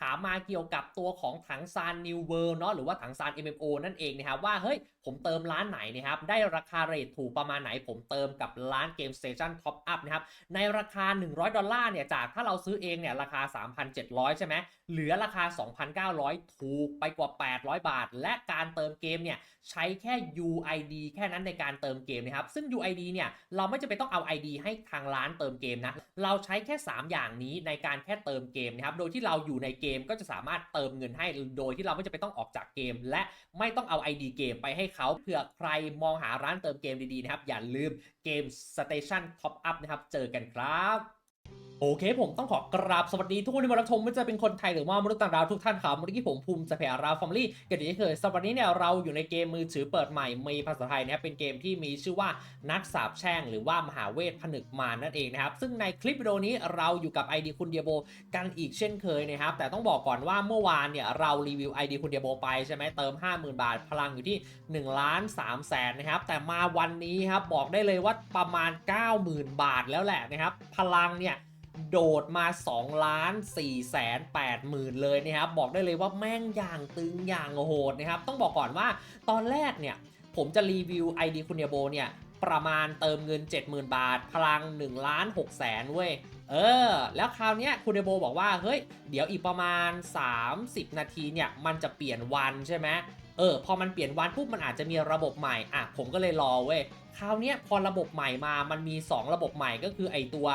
ถามมาเกี่ยวกับตัวของถังซานนิวเวิร์เนาะหรือว่าถังซาน MMO นั่นเองนะครับว่าเฮ้ยผมเติมร้านไหนนะครับได้ราคาเรทถูกประมาณไหน ผมเติมกับร้านเกมสเตชันท็อปอัพนะครับในราคา 100 ดอลลาร์เนี่ยจากถ้าเราซื้อเองเนี่ยราคา 3,700 ใช่ไหม เหลือราคา 2,900 ถูกไปกว่า 800 บาท และการเติมเกมเนี่ยใช้แค่ UID แค่นั้นในการเติมเกมนะครับ ซึ่ง UID เนี่ยเราไม่จำเป็นต้องเอา ID ให้ทางร้านเติมเกมนะ เราใช้แค่ 3 อย่างนี้ในการแค่เติมเกมนะครับ โดยที่เราอยู่ในเกมก็จะสามารถเติมเงินให้ โดยที่เราไม่จำเป็นต้องออกจากเกม และไม่ต้องเอา ID เกมไปให้เขาเผื่อใครมองหาร้านเติมเกมดีๆนะครับ อย่าลืมเกม Station Top Up นะครับ เจอกันครับ โอเคผมต้องขอกราบสวัสดีทุกคนที่มารับชมไม่ว่าจะเป็นคนไทยหรือว่ามนุษย์ต่างดาวทุกท่านครับเมื่อกี้ผมภูมิสเปียราฟอมลี่กันดีเคยสำหรับวันนี้เนี่ยเราอยู่ในเกมมือถือเปิดใหม่มีภาษาไทยนะครับเป็นเกมที่มีชื่อว่านักสาบแช่งหรือว่ามหาเวทผนึกมารนั่นเองนะครับซึ่งในคลิปวิดีโอนี้เราอยู่กับ ID คุณเดียโบกันอีกเช่นเคยนะครับแต่ต้องบอกก่อนว่าเมื่อวานเนี่ยเรารีวิว ID คุณเดียโบไปใช่ไหมเติม 50,000 บาท พลังอยู่ที่1ล้าน3แสนนะครับแต่มาวันนี้ครับบอกได้เลยว่าประมาณ 90,000 บาทแล้วแหละนะครับพลังเนี่ย โดดมา2ล้าน4แสน8หมื่นเลยนะครับ บอกได้เลยว่าแม่งอย่างตึงอย่างโหดนะครับ ต้องบอกก่อนว่าตอนแรกเนี่ย ผมจะรีวิว ID คุณเนโบเนี่ย ประมาณเติมเงิน 70,000 บาท พลัง1ล้าน6แสนเว้ย เออ แล้วคราวเนี้ยคุณเดโบบอกว่า เฮ้ย เดี๋ยวอีกประมาณ 30 นาทีเนี่ย มันจะเปลี่ยนวันใช่ไหมเออ พอมันเปลี่ยนวันปุ๊บมันอาจจะมีระบบใหม่ อะ ผมก็เลยรอเว้ย คราวเนี้ยพอระบบใหม่มา มันมี 2 ระบบใหม่ก็คือไอตัว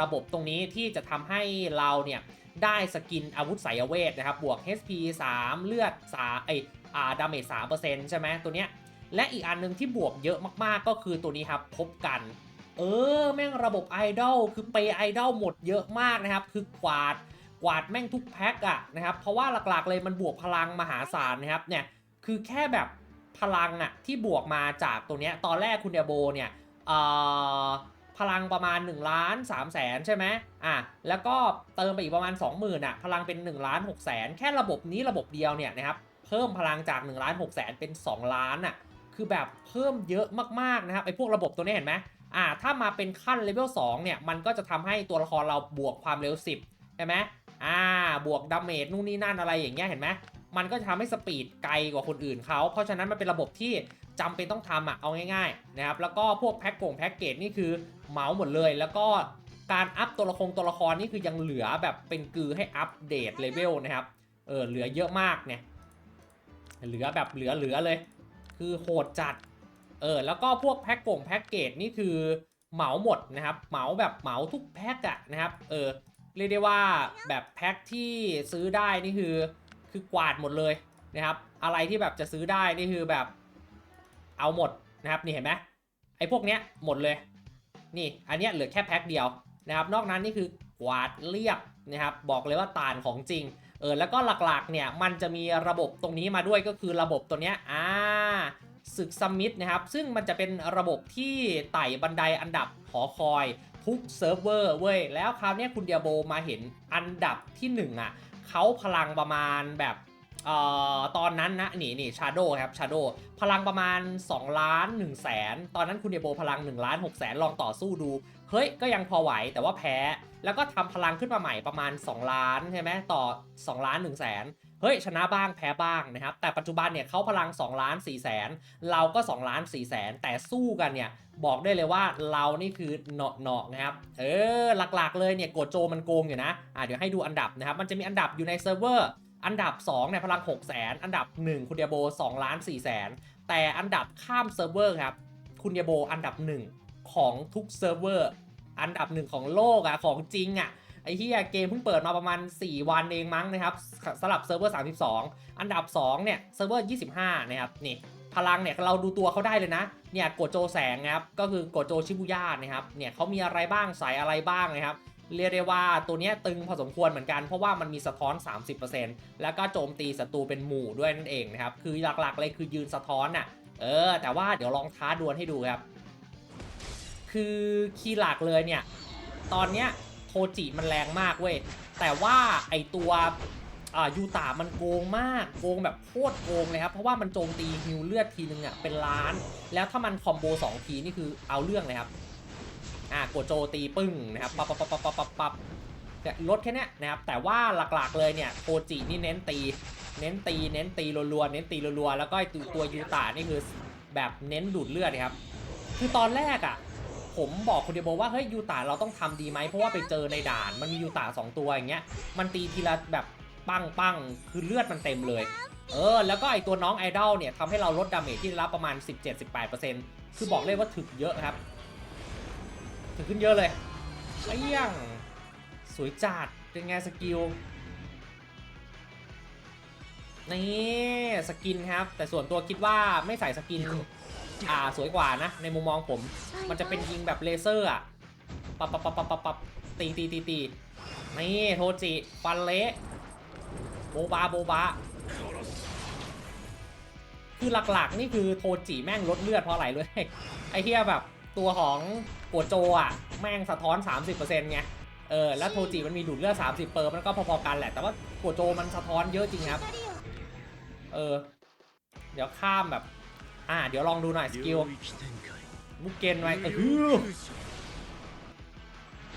ระบบตรงนี้ที่จะทำให้เราเนี่ยได้สกินอาวุธสายเวทนะครับ บวก HP 3 เลือด3ไออ่าดาเมจ3%ใช่ไหมตัวเนี้ย และอีกอันหนึงที่บวกเยอะมากๆ ก็คือตัวนี้ครับพบกัน เออ แม่งระบบไอดอลคือเปย์ไอดอลหมดเยอะมากนะครับ คือกวาดกวาดแม่งทุกแพ็กอะนะครับ เพราะว่าหลักๆเลยมันบวกพลังมหาศาลนะครับเนี่ยคือแค่แบบพลังอะที่บวกมาจากตัวเนี้ยตอนแรกคุณเดโบเนี่ยเอ่อ พลังประมาณ1ล้าน3แสนใช่ไหมอะแล้วก็เติมไปอีกประมาณ 20,000อะพลังเป็น1ล้าน6แสนแค่ระบบนี้ระบบเดียวเนี่ยนะครับเพิ่มพลังจาก1ล้าน6แสนเป็น 2 ล้านอะคือแบบเพิ่มเยอะมากๆนะครับไอ้พวกระบบตัวนี้เห็นไหมอ่าถ้ามาเป็นขั้นเลเวล2เนี่ยมันก็จะทำให้ตัวละครเราบวกความเร็ว 10ใช่ไหมอ่าบวกดาเมจนู่นนี่นั่นอะไรอย่างเงี้ยเห็นไหมมันก็จะทำให้สปีดไกลกว่าคนอื่นเขาเพราะฉะนั้นมันเป็นระบบที่ จำเป็นต้องทำอะเอาง่ายๆนะครับแล้วก็พวกแพ็กกงแพ็กเกจนี่คือเหมาหมดเลย แล้วก็การอัพตัวละครตัวละครนี่คือยังเหลือแบบเป็นกือให้อัปเดตเลเวลนะครับเออเหลือเยอะมากเนี่ยเหลือแบบเหลือเหลือเลย คือโหดจัดเออแล้วก็พวกแพ็กกงแพ็กเกจนี่คือเหมาหมดนะครับเหมาแบบเหมาทุกแพ็กอะนะครับเออเรียกได้ว่าแบบแพ็กที่ซื้อได้นี่คือคือกวาดหมดเลยนะครับอะไรที่แบบจะซื้อได้นี่คือแบบ เอาหมดนะครับนี่เห็นไหมไอ้พวกเนี้ยหมดเลย นี่อันเนี้ยเหลือแค่แพ็คเดียวนะครับ นอกนั้นนี่คือกวาดเรียบนะครับบอกเลยว่าตานของจริงเออแล้วก็หลักๆเนี่ยมันจะมีระบบตรงนี้มาด้วยก็คือระบบตัวเนี้ยอ่าศึกซัมมิตนะครับ ซึ่งมันจะเป็นระบบที่ไต่บันไดอันดับหอคอย ทุกเซิร์ฟเวอร์เว้ย แล้วคราวเนี้ยคุณเดียโบมาเห็นอันดับที่หนึ่งอะเขาพลังประมาณแบบ เอ่อตอนนั้นนะนี่นี่ชาโดครับชาโดพลังประมาณ 2 ล้าน1แสนตอนนั้นคุณเดโบพลัง1ล้าน6แสนลองต่อสู้ดู เฮ้ย ก็ยังพอไหวแต่ว่าแพ้ แล้วก็ทำพลังขึ้นมาใหม่ประมาณ 2 ล้านใช่ไหมต่อ 2 ล้าน1แสนเฮ้ยชนะบ้างแพ้บ้างนะครับแต่ปัจจุบันเนี่ยเขาพลัง 2 ล้าน4แสนเราก็ 2 ล้าน4แสนแต่สู้กันเนี่ยบอกได้เลยว่าเรานี่คือเนาะเนาะนะครับเออหลักๆเลยเนี่ยโกโจมันโกงอยู่นะอะเดี๋ยวให้ดูอันดับนะครับมันจะมีอันดับอยู่ในเซิร์ฟเวอร์ อันดับ2เนี่ยพลัง6แสนอันดับ 1 คุณเดียโบ2ล้าน4แสนแต่อันดับข้ามเซิร์ฟเวอร์ครับ คุณเดียโบอันดับ 1 ของทุกเซิร์ฟเวอร์ อันดับหนึ่งของโลกอะของจริงอะไอ้ที่เกมเพิ่งเปิดมาประมาณ 4 วันเองมั้งนะครับสำหรับเซิร์ฟเวอร์ 32 อันดับ 2 เนี่ยเซิร์ฟเวอร์ 25 นะครับนี่พลังเนี่ยเราดูตัวเขาได้เลยนะ เนี่ยโกโจแสงนะครับ ก็คือโกโจชิบุย่านะครับ เนี่ยเขามีอะไรบ้างสายอะไรบ้างนะครับ เรียกได้ว่าตัวนี้ตึงพอสมควรเหมือนกันเพราะว่ามันมีสะท้อน 30%แล้วก็โจมตีศัตรูเป็นหมู่ด้วยนั่นเองนะครับ คือหลักๆเลยคือยืนสะท้อนน่ะ เออ แต่ว่าเดี๋ยวลองท้าดวลให้ดูครับ คือคีย์หลักเลยเนี่ย ตอนเนี้ยโทจิมันแรงมากเว้ย แต่ว่าไอตัวอ่ายูตามันโกงมาก โกงแบบโคตรโกงเลยครับ เพราะว่ามันโจมตีฮิวเลือดทีนึงอะเป็นล้าน แล้วถ้ามันคอมโบ2ทีนี่คือเอาเรื่องเลยครับ อ่าโกโจตีปึ้งนะครับปับปับปับปับปับปับปับเนี่ยลดแค่เนี้ยนะครับแต่ว่าหลักๆเลยเนี่ยโทจินี่เน้นตี เน้นตีเน้นตีรัวๆเน้นตีรัวๆแล้วก็ไอ้ตัวตัวยูตานี่คือแบบเน้นดูดเลือดนะครับคือตอนแรกอะผมบอกคุณเดโบว่าเฮ้ยยูตาเราต้องทำดีไหมเพราะว่าไปเจอในด่านมันมียูตาสองตัวอย่างเงี้ยมันตีทีละแบบปังปังคือเลือดมันเต็มเลย เออ แล้วก็ไอตัวน้องไอดอลเนี่ยทำให้เราลดดาเมจที่ได้รับประมาณ 17-18%คือบอกเลยว่าถึกเยอะครับ ถึงขึ้นเยอะเลยเอี้ยง สวยจัด เป็นไงสกิล นี่สกินครับ แต่ส่วนตัวคิดว่าไม่ใส่สกิน อ่าสวยกว่านะ ในมุมมองผม มันจะเป็นยิงแบบเลเซอร์อะปับปับปับปับปับปับตีตีตีตีนี่โทจิฟันเละโบบาโบบาคือหลักๆ นี่คือโทจิแม่งลดเลือดเพราะอะไรเลยไอ้เฮียแบบ ตัวของโกโจอะ แม่งสะท้อน 30%ไง เออ แล้วโทจิมันมีดูดเลือด 30 เปอร์มันก็พอๆกันแหละ แต่ว่าโกโจมันสะท้อนเยอะจริงครับ เออ เดี๋ยวข้ามแบบ อ่า เดี๋ยวลองดูหน่อยสกิลมุกเกนไว้เออ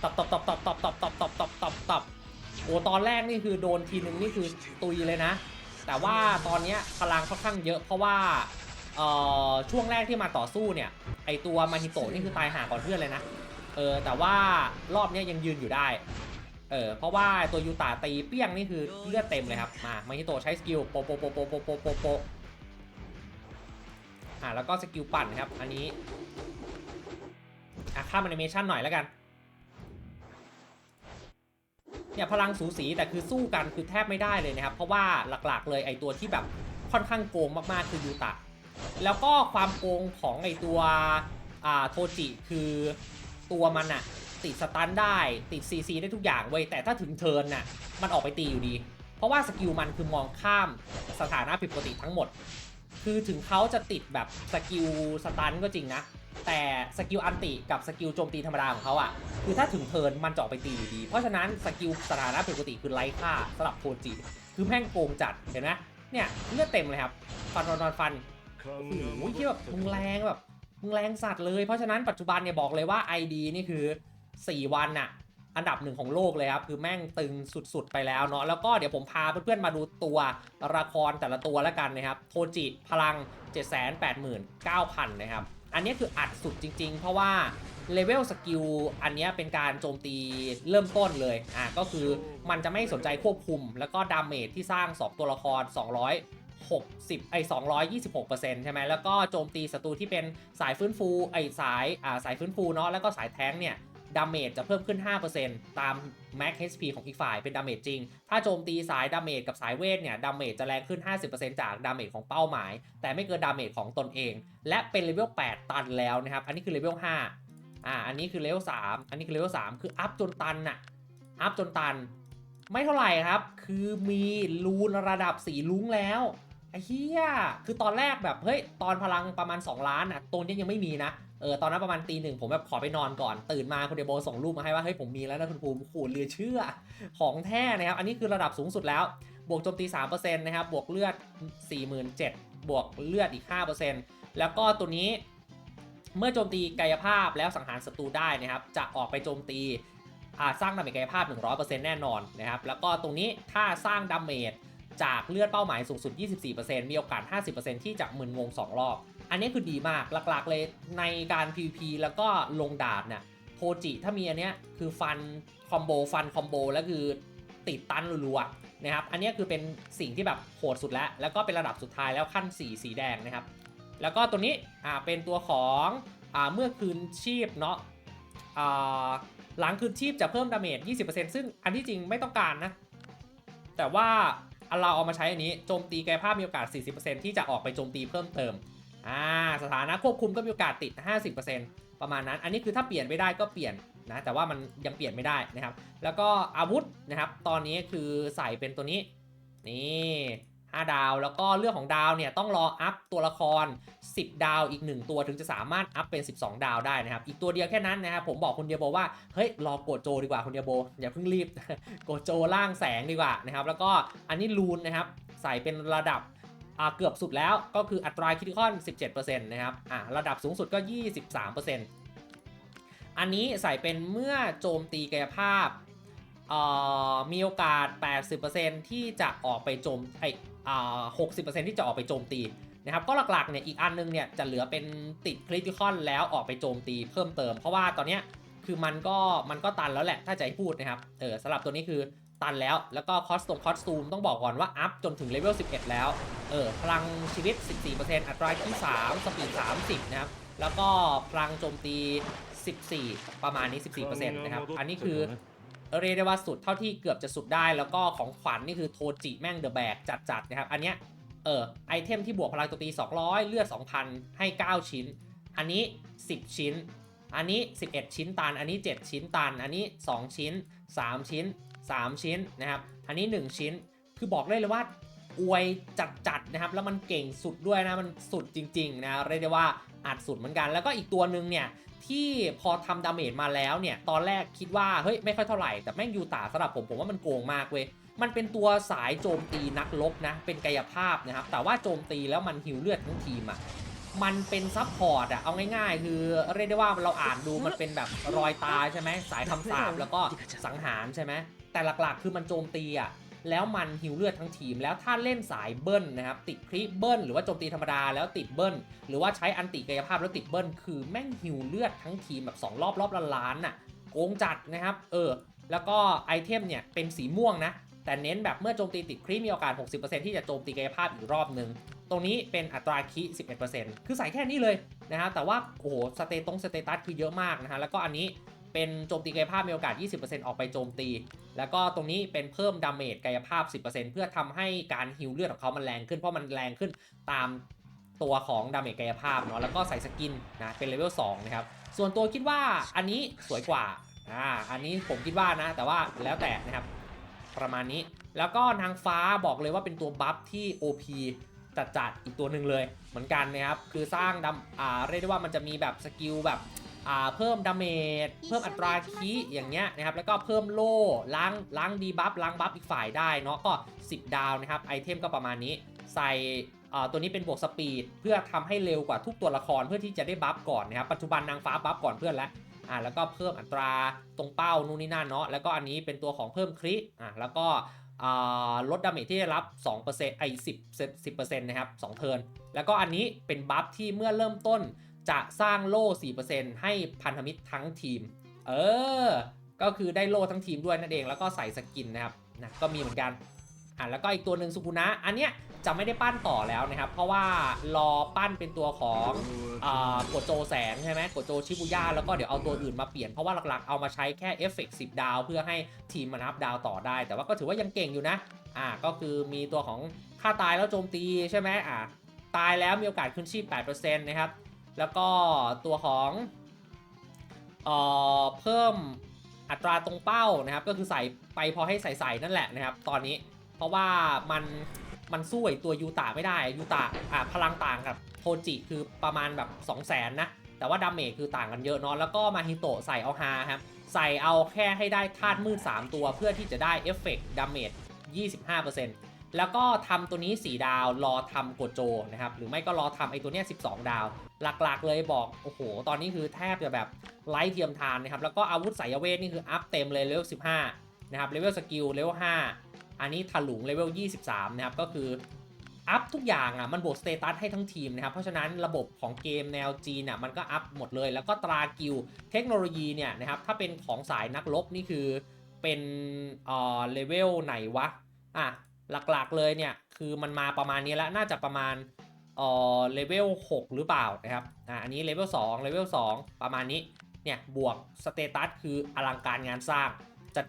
ตับตับตับตับตับตับตับตับตับตับตับโอ้ตอนแรกนี่คือโดนทีนึงนี่คือตุยเลยนะ แต่ว่าตอนเนี้ยพลังค่อนข้างเยอะเพราะว่า เอ่อช่วงแรกที่มาต่อสู้เนี่ยไอตัวมาฮิโตะนี่คือตายห่างก่อนเพื่อนเลยนะเออแต่ว่ารอบนี้ยยังยืนอยู่ได้เออเพราะว่าตัวยูตาตีเปี้ยงนี่คือเลือดเต็มเลยครับมามาฮิโตะใช้สกิลโปโปโปโปโปโปโปโปอ่าแล้วก็สกิลปั่นครับอันนี้อะข้ามแอนิเมชันหน่อยแล้วกันเนี่ยพลังสูสีแต่คือสู้กันคือแทบไม่ได้เลยนะครับ เพราะว่าหลักๆเลยไอตัวที่แบบค่อนข้างโกงมากๆคือยูตะ แล้วก็ความโกงของไอตัวอ่าโทจิคือตัวมันอะติดสตันได้ติด CC ได้ทุกอย่างเว้ยแต่ถ้าถึงเทิร์นน่ะมันออกไปตีอยู่ดี เพราะว่าสกิลมันคือมองข้ามสถานะผิดปกติทั้งหมด คือถึงเขาจะติดแบบสกิลสตันก็จริงนะ แต่สกิลอันติกับสกิลโจมตีธรรมดาของเขาอะ่ะคือถ้าถึงเทิร์นมันจะออกไปตีอยู่ดี เพราะฉะนั้นสกิลสถานะปกติคือไร้ค่าสำหรับโทจิคือแม่งโกงจัดเห็นไหมเนี่ยเลือดเต็มเลยครับฟันฟันฟันฟัน โอ้โหที่แบบมึงแรงแบบมึงแรงสัตว์เลย เพราะฉะนั้นปัจจุบันเนี่ยบอกเลยว่า ID นี่คือ 4 วันน่ะอันดับหนึ่งของโลกเลยครับ คือแม่งตึงสุดๆไปแล้วเนาะแล้วก็เดี๋ยวผมพาเพื่อนๆมาดูตัวละครแต่ละตัวแล้วกันนะครับ โทจิพลัง 789,000 นะครับ อันนี้คืออัดสุดจริงๆ เพราะว่าเลเวลสกิลอันนี้เป็นการโจมตีเริ่มต้นเลยอะก็คือมันจะไม่สนใจควบคุม แล้วก็ดาเมจที่สร้าง 2 ตัวละคร 60ไอ้226%ใช่ไหมแล้วก็โจมตีศัตรูที่เป็นสายฟื้นฟูไอ้สายอ่าสายฟื้นฟูเนาะแล้วก็สายแท้งเนี่ยดาเมจจะเพิ่มขึ้น 5%ตาม Max HP ของอีกฝ่ายเป็นดาเมจจริง ถ้าโจมตีสายดาเมจกับสายเวทเนี่ยดาเมจจะแรงขึ้น 50%จากดาเมจของเป้าหมาย แต่ไม่เกินดาเมจของตนเอง และเป็นเลเวล 8 ตันแล้วนะครับ อันนี้คือเลเวล 5 อ่า อันนี้คือเลเวล 3 อันนี้คือเลเวล 3 คืออัพจนตันน่ะ อัพจนตัน ไม่เท่าไหร่ครับ คือมีรูนระดับสีลุ้งแล้ว ไอ้เหี้ยคือตอนแรกแบบเฮ้ยตอนพลังประมาณ 2 ล้านอะตรงนี้ยังไม่มีนะเออตอนนั้นประมาณตีหนึ่งผมแบบขอไปนอนก่อน ตื่นมาคุณเดโบส่งรูปมาให้ว่าเฮ้ยผมมีแล้วนะคุณภูมิโอ้โหเหลือเชื่อของแท้นะครับ อันนี้คือระดับสูงสุดแล้ว บวกโจมตี 3%นะครับ บวกเลือด 47,000 บวกเลือดอีก 5%แล้วก็ตัวนี้เมื่อโจมตีกายภาพแล้วสังหารศัตรูได้นะครับ จะออกไปโจมตีสร้างดาเมจกายภาพ 100%แน่นอนนะครับแล้วก็ตรงนี้ถ้าสร้างดาเมจ จากเลือดเป้าหมายสูงสุด 24%มีโอกาส 50%ที่จะมึนงง 2 รอบ อันนี้คือดีมากหลักๆเลยในการ PVP แล้วก็ลงดาบเนี่ยโทจิถ้ามีอันเนี้ยคือฟันคอมโบฟันคอมโบแล้วคือติดตันรัวๆนะครับ อันนี้คือเป็นสิ่งที่แบบโหดสุดแล้ว แล้วก็เป็นระดับสุดท้ายแล้วขั้น 4 สีแดงนะครับ แล้วก็ตัวนี้อ่าเป็นตัวของอ่าเมื่อคืนชีพเนาะอ่าหลังคืนชีพจะเพิ่มดาเมจ 20%ซึ่งอันที่จริงไม่ต้องการนะ แต่ว่า เราเอามาใช้อันนี้โจมตีกายภาพมีโอกาส 40%ที่จะออกไปโจมตีเพิ่มเติมอ่าสถานะควบคุมก็มีโอกาสติด 50%ประมาณนั้น อันนี้คือถ้าเปลี่ยนไม่ได้ก็เปลี่ยนนะแต่ว่ามันยังเปลี่ยนไม่ได้นะครับ แล้วก็อาวุธนะครับ ตอนนี้คือใส่เป็นตัวนี้นี่ 5 ดาว แล้วก็เรื่องของดาวเนี่ยต้องรออัพตัวละคร 10 ดาวอีก 1 ตัวถึงจะสามารถอัพเป็น 12 ดาวได้นะครับ อีกตัวเดียวแค่นั้นนะครับผมบอกคุณเดียโบว่า เฮ้ย รอโกดโจดีกว่าคุณเดียโบ อย่าเพิ่งรีบ โกดโจล่างแสงดีกว่านะครับ แล้วก็อันนี้ลูนนะครับ ใส่เป็นระดับอ่าเกือบสุดแล้วก็คืออัตราคิติคอน 17%นะครับอ่าระดับสูงสุดก็ 23%อันนี้ใส่เป็นเมื่อโจมตีกายภาพ มีโอกาส 80%ที่จะออกไปโจมไออ่า60%ที่จะออกไปโจมตีนะครับ ก็หลักๆเนี่ยอีกอันนึงเนี่ยจะเหลือเป็นติดคริติคอนแล้วออกไปโจมตีเพิ่มเติม เพราะว่าตอนเนี้ยคือมันก็มันก็ตันแล้วแหละถ้าจะให้พูดนะครับ เออสำหรับตัวนี้คือตันแล้วแล้วก็คอสตงคอสตูมต้องบอกก่อนว่าอัพจนถึงเลเวล11 แล้ว เออพลังชีวิต 14%อัตราที่ 3 สปีด 30 นะครับ แล้วก็พลังโจมตี 14 ประมาณนี้ 14%นะครับ อันนี้คือ เรียกได้ว่าสุดเท่าที่เกือบจะสุดได้ แล้วก็ของขวัญนนี่คือโทจิแม่งเดอะแบกจัดๆนะครับ อันเนี้ยเออไอเทมที่บวกพลังโจมตี 200 เลือด 2,000 ให้ 9 ชิ้น อันนี้ 10 ชิ้น อันนี้ 11 ชิ้นตัน อันนี้ 7 ชิ้นตัน อันนี้ 2 ชิ้น 3 ชิ้น 3 ชิ้นนะครับ อันนี้ 1 ชิ้น คือบอกเลยเลยว่าอวยจัดๆนะครับ แล้วมันเก่งสุดด้วยนะ มันสุดจริงๆนะ เรียกได้ว่า อัดสุดเหมือนกัน แล้วก็อีกตัวหนึ่งเนี่ยที่พอทำดาเมจมาแล้วเนี่ยตอนแรกคิดว่าเฮ้ยไม่ค่อยเท่าไหร่แต่แม่งยูตาสำหรับผมผมว่ามันโกงมากเว้ยมันเป็นตัวสายโจมตีนักลบนะเป็นกายภาพนะครับแต่ว่าโจมตีแล้วมันหิวเลือดทั้งทีมอะ่ะมันเป็นซับพอร์ตอะเอาง่ายๆ คือเรียกได้ว่าเราอ่านดูมันเป็นแบบรอยตาใช่ไหมสายคำสาปแล้วก็สังหารใช่ไหมแต่หลักๆ คือมันโจมตีอะ แล้วมันหิวเลือดทั้งทีม แล้วถ้าเล่นสายเบิ้ลนะครับติดคลิปเบิ้ลหรือว่าโจมตีธรรมดาแล้วติดเบิ้ลหรือว่าใช้อันติกายภาพแล้วติดเบิ้ลคือแม่งหิวเลือดทั้งทีมแบบ2รอบรอบละล้านน่ะโกงจัดนะครับเออแล้วก็ไอเทมเนี่ยเป็นสีม่วงนะแต่เน้นแบบเมื่อโจมตีติดคลิปมีโอกาส 60%ที่จะโจมตีกายภาพอีกรอบหนึ่งตรงนี้เป็นอัตราคิ 11%คือใส่แค่นี้เลยนะฮะแต่ว่าโอ้โหสเตตงสเตตัสคือเยอะมากนะฮะแล้วก็อันนี้ เป็นโจมตีกายภาพมีโอกาส 20%ออกไปโจมตี แล้วก็ตรงนี้เป็นเพิ่มดาเมจกายภาพ 10%เพื่อทำให้การฮิลเลือดของเขามันแรงขึ้นเพราะมันแรงขึ้นตามตัวของดาเมจกายภาพเนาะแล้วก็ใส่สกินนะเป็นเลเวล2นะครับส่วนตัวคิดว่าอันนี้สวยกว่าอ่าอันนี้ผมคิดว่านะแต่ว่าแล้วแต่นะครับประมาณนี้ แล้วก็นางฟ้าบอกเลยว่าเป็นตัวบัฟที่ OP จัดจัดๆอีกตัวหนึ่งเลย เหมือนกันนะครับ คือสร้างดำอ่าเรียกได้ว่ามันจะมีแบบสกิลแบบ เพิ่มดาเมจเพิ่มอัตราคีอย่างเงี้ยนะครับแล้วก็เพิ่มโล่ล้างล้างดีบัฟล้างบัฟอีกฝ่ายได้เนาะก็ 10 ดาวนะครับไอเทมก็ประมาณนี้ใส่อ่าตัวนี้เป็นบวกสปีดเพื่อทำให้เร็วกว่าทุกตัวละครเพื่อที่จะได้บัฟก่อนนะครับปัจจุบันนางฟ้าบัฟก่อนเพื่อนแล้วอ่าแล้วก็เพิ่มอัตราตรงเป้านู่นนี่นั่นเนาะแล้วก็อันนี้เป็นตัวของเพิ่มคริอ่าแล้วก็อ่าลดดาเมจที่ได้รับ 2%ไอ้10 10%นะครับ2เทิร์นแล้วก็อันนี้เป็นบัฟที่เมื่อเริ่มต้น จะสร้างโล่ 4%ให้พันธมิตรทั้งทีม เออ ก็คือได้โล่ทั้งทีมด้วยนั่นเอง แล้วก็ใส่สกินนะครับนะก็มีเหมือนกัน อะแล้วก็อีกตัวหนึ่งสุกุนะ อันเนี้ยจะไม่ได้ปั้นต่อแล้วนะครับ เพราะว่ารอปั้นเป็นตัวของอ่ากดโจแสงใช่ไหมกดโจชิบุย่าแล้วก็เดี๋ยวเอาตัวอื่นมาเปลี่ยน เพราะว่าหลักๆ เอามาใช้แค่เอฟเฟกต์10ดาวเพื่อให้ทีมมันอัพดาวต่อได้ แต่ว่าก็ถือว่ายังเก่งอยู่นะ อ่าก็คือมีตัวของค่าตายแล้วโจมตีใช่ไหมอ่าตายแล้วมีโอกาสขึ้นชีพ 8%นะครับ แล้วก็ตัวของเอ่อเพิ่มอัตราตรงเป้านะครับ ก็คือใส่ไปพอให้ใส่ๆนั่นแหละนะครับ ตอนนี้เพราะว่ามันมันสู้ไอตัวยูตาไม่ได้ยูตาอะพลังต่างกับโทจิคือประมาณแบบ 2 0 0 0 0นนะแต่ว่าดาเมจคือต่างกันเยอะเนาะแล้วก็มาฮิโตะใส่เอาฮาครับใส่เอาแค่ให้ได้ธาตุมืด 3 ตัวเพื่อที่จะได้เอฟเฟกต์ดาเมจ25% แล้วก็ทำตัวนี้ 4 ดาวรอทำโกโจนะครับหรือไม่ก็รอทำไอ้ตัวเนี้ย12 ดาว หลักๆเลยบอกโอ้โห ตอนนี้คือแทบจะแบบไล่เทียมทานนะครับแล้วก็อาวุธสายเวทนี่คืออัพเต็มเลยเลเวล15นะครับเลเวลสกิลเลเวล5อันนี้ถลุงเลเวล23นะครับก็คืออัพทุกอย่างอะมันบวกสเตตัสให้ทั้งทีมนะครับ เพราะฉะนั้นระบบของเกมแนวจีนอะมันก็อัพหมดเลย แล้วก็ตรากิลเทคโนโลยีเนี่ยนะครับถ้าเป็นของสายนักรบนี่คือเป็นเอ่อเลเวลไหนวะอะ หลักๆเลยเนี่ยคือมันมาประมาณนี้แล้วน่าจะประมาณเออเลเวล6หรือเปล่านะครับอะอันนี้เลเวล2เลเวล2ประมาณนี้เนี่ยบวกสเตตัสคืออลังการงานสร้าง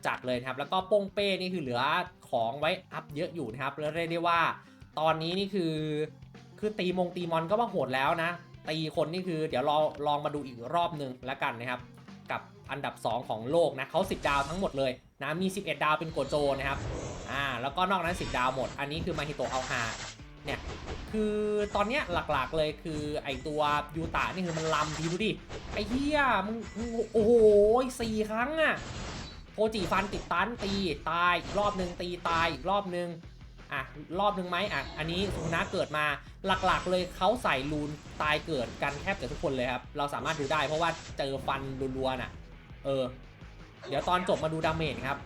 จัดๆเลยนะครับ แล้วก็โป้งเป้นี่คือเหลือของไว้อัพเยอะอยู่นะครับแล้วเรียกได้ว่า ตอนนี้นี่คือคือตีมงตีมอนก็ว่าโหดแล้วนะ ตีคนนี่คือเดี๋ยวลองลองมาดูอีกรอบหนึ่งแล้วกันนะครับ กับอันดับ 2 ของโลกนะเขา10 ดาวทั้งหมดเลยนะมี 11 ดาวเป็นโกโจนะครับ อ่าแล้วก็นอกนั้น 10 ดาวหมด อันนี้คือมาฮิโตะเอาฮาเนี่ยคือตอนเนี้ยหลักๆเลยคือไอตัวยูตะนี่คือมันลำทีดูดิไอเหี้ยมึงมึงโอ้โหสี่ครั้งอะโทจิฟันติดตันตีตายอีกรอบหนึ่งตีตายอีกรอบหนึ่งอะรอบหนึ่งไหมอะอันนี้สุนะเกิดมาหลักๆเลยเขาใส่รูนตายเกิดกันแทบจะทุกคนเลยครับเราสามารถดูได้เพราะว่าเจอฟันรัวๆน่ะเออ เดี๋ยวตอนจบมาดูดาเมจครับ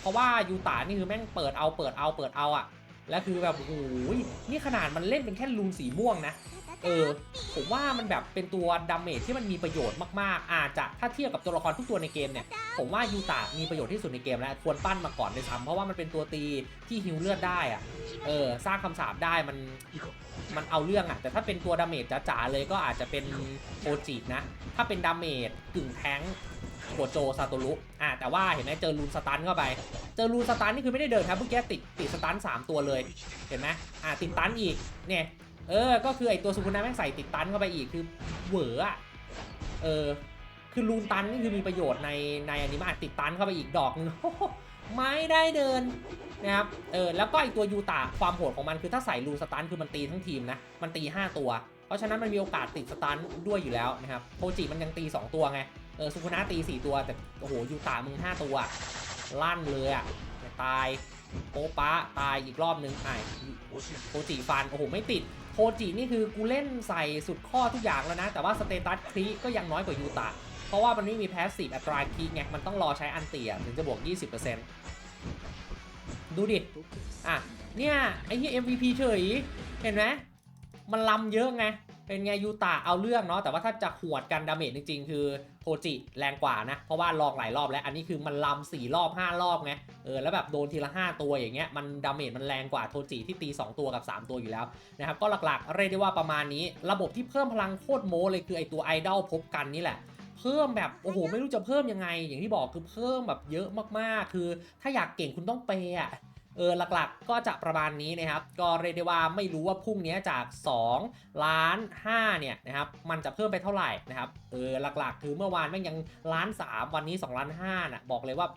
เพราะว่ายูตานี่คือแม่งเปิดเอาเปิดเอาเปิดเอาอะแล้วคือแบบโอ้ยนี่ขนาดมันเล่นเป็นแค่ลูนสีม่วงนะ เออ ผมว่ามันแบบเป็นตัวดาเมจที่มันมีประโยชน์มากๆ อาจจะถ้าเทียบกับตัวละครทุกตัวในเกมเนี่ย ผมว่ายูตามีประโยชน์ที่สุดในเกมแล้วควรปั้นมาก่อนเลยซ้ำเพราะว่ามันเป็นตัวตีที่ฮิวเลือดได้อะเออ สร้างคำสาปได้มันมันเอาเรื่องอะแต่ถ้าเป็นตัวดาเมจจ๋าๆเลยก็อาจจะเป็นโอจินะ ถ้าเป็นดาเมจกึ่งแทงโกโจซาโตรุอะแต่ว่าเห็นไหมเจอรูนสตันเข้าไป เจอรูนสตันนี่คือไม่ได้เดินครับเมื่อกี้ติดติดสตัน3ตัวเลย เห็นไหมอะติดตันอีกเนี่ย เออ ก็คือไอตัวสุกุนะแม่งใส่ติดตันเข้าไปอีกคือเหวออะเออ คือรูนตันนี่คือมีประโยชน์ในในอนิมาติดตันเข้าไปอีกดอกนึงไม่ได้เดินนะครับ เออ แล้วก็ไอตัวยูตาความโหดของมันคือถ้าใส่รูนสตันคือมันตีทั้งทีมนะ มันตี 5 ตัว เพราะฉะนั้นมันมีโอกาสติดสตันด้วยอยู่แล้วนะครับโทจิมันยังตี 2 ตัวไง เออสุกุนะตี 4 ตัวแต่โอ้โหยูตามึง 5 ตัวลั่นเลยอะตายโอปะตายอีกรอบนึงไอ้โทจิฟันโอ้โหไม่ติด โคจินี่คือกูเล่นใส่สุดข้อทุกอย่างแล้วนะ แต่ว่าสเตตัสครีก็ยังน้อยกว่ายูตะ เพราะว่ามันไม่มีแพสซีฟอัตราครีไง มันต้องรอใช้อันเตียถึงจะบวก 20%ดูดิ อะ เนี่ย ไอ้ที่ MVP เฉย เห็นไหมมันลำเยอะไง เป็นไงยูตะเอาเรื่องเนาะแต่ว่าถ้าจะหวดกันดาเมจจริงๆ คือโทจิแรงกว่านะ เพราะว่าลองหลายรอบแล้ว อันนี้คือมันลำสี่รอบ 5 รอบไงเออแล้วแบบโดนทีละ 5 ตัวอย่างเงี้ยมันดาเมจมันแรงกว่าโทจิที่ตี 2 ตัวกับ 3 ตัวอยู่แล้วนะครับก็หลักๆ เรียกได้ว่าประมาณนี้ ระบบที่เพิ่มพลังโคตรโมเลยคือไอตัวไอดอลพบกันนี่แหละเพิ่มแบบโอ้โหไม่รู้จะเพิ่มยังไง อย่างที่บอกคือเพิ่มแบบเยอะมากๆ คือ ถ้าอยากเก่งคุณต้องเปย์อะ เออหลักๆก็จะประมาณนี้นะครับ ก็เรียกได้ว่าไม่รู้ว่าพรุ่งนี้จาก 2 ล้าน5เนี่ยนะครับมันจะเพิ่มไปเท่าไหร่นะครับเออหลักๆ คือเมื่อวานแม่งยังล้าน 3 วันนี้2ล้าน5น่ะบอกเลยว่า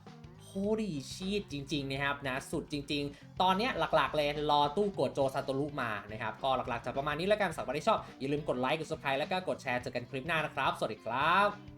โ o ดีชีตจริง ๆ นะครับนะสุดจริง ๆ ตอนเนี้ยหลักๆ เลยรอตู้กดโจซาโตรุมานะครับก็หลักๆ จะประมาณนี้แล้วกันสำหรับที่ชอบ อย่าลืมกดไลค์กด subscribe แล้วก็กดแชร์เจอกันคลิปหน้านะครับ สวัสดีครับ